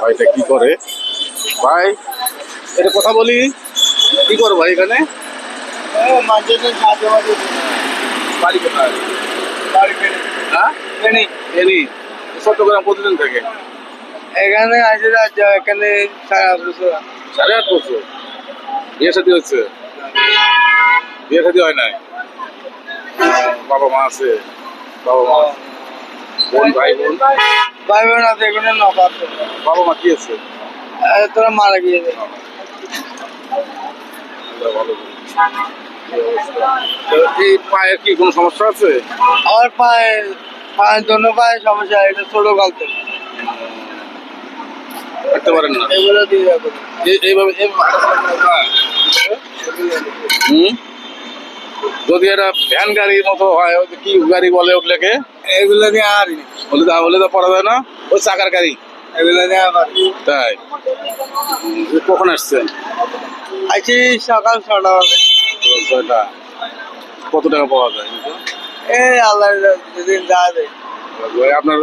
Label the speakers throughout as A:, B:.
A: ভাইটা কি করে? ভাই এটা কথা বলি। কি করো ভাই এখানে? বাড়ি কোথায়? হ্যাঁ? চট্টগ্রাম প্রতিদিন থেকে?
B: এখানে আছে রাজ্য এখানে সারা বছর।
A: সাড়ে আট বছর? বিয়ে সাথে হচ্ছে বিয়ে সাথে হয় নাই? বাবা মা আছে? বাবা মা বোন ভাই বোন?
B: ভাই বোন আছে এখানে নৌকা আছে।
A: বাবা মা কি আছে?
B: তোরা মারা গিয়েছে।
A: এই পায়ের কি কোনো সমস্যা আছে?
B: আমার পায়ে পায়ের জন্য পায়ে সমস্যা এটা ছোট গল্প।
A: হাঁটতে পারেন না। এইভাবে যায়? হুম? যদি এটা ভ্যান গাড়ির মতো হয় কি গাড়ি বলে ওগুলোকে?
B: এগুলো আর
A: বলে তো বলে তো পড়া যায় না? ওই চাকার গাড়ি।
B: এগুলো
A: তাই? কখন আসছেন
B: সকাল ছটা
A: ছয়টা। কত টাকা পাওয়া যায়?
B: এই আল্লাহ যেদিন যা দেয়।
A: আপনার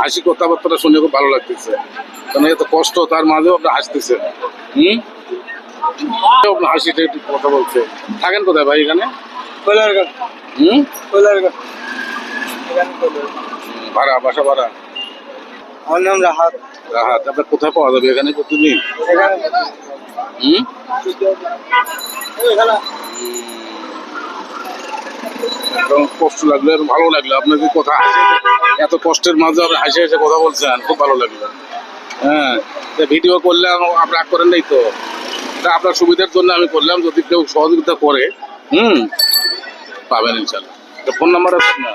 A: হাসি কথাবার্তাটা শুনে খুব ভালো লাগতেছে। কারণ এত কষ্ট তার মাঝেও আপনি হাসতেছেন হুম? আপনার হাসিটা একটু কথা বলছে। থাকেন কোথায় ভাই এখানে? হুম? ভাড়া বাসা ভাড়া?
B: আমার নাম রাহাত।
A: রাহাত আপনার কোথায় পাওয়া যাবে এখানে প্রতিদিন? হুম? একদম কষ্ট লাগল ভালো লাগল। আপনার যে কথা এত কষ্টের মাঝে আপনি হাসি হাসি কথা বলছেন খুব ভালো লাগল। হ্যাঁ ভিডিও করলাম আপনি রাগ করেন নাই তো? তা আপনার সুবিধার জন্য আমি করলাম যদি কেউ সহযোগিতা করে হুম? পাবেন ইনশাল্লাহ ফোন নাম্বার আছে না।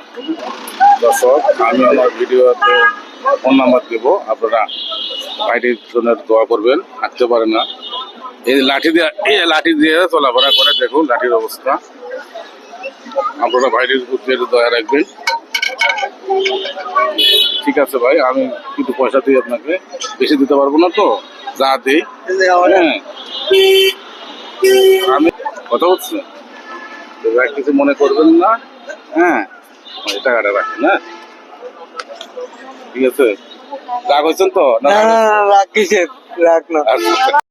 A: দর্শক, আমি আমার ভিডিওতে ফোন নাম্বার দেবো। আপনারা ভাইটির জন্য দোয়া করবেন, হাঁটতে পারে না। এই লাঠি দিয়ে, এই লাঠি দিয়ে চলাফেরা করে, দেখুন লাঠির অবস্থা। আপনারা প্রতি একটু দয়া রাখবেন। ঠিক আছে ভাই, আমি কিন্তু পয়সা দিই আপনাকে বেশি দিতে পারব না তো, যা দিই। হ্যাঁ। আমি কথা বলছি। তো ভাই কিছু মনে করবেন না? হ্যাঁ। টাকাটা রাখেন হ্যাঁ। ঠিক আছে? রাগ হয়েছেন তো?
B: না রাখ কিসের? রাখ না।
A: আচ্ছা।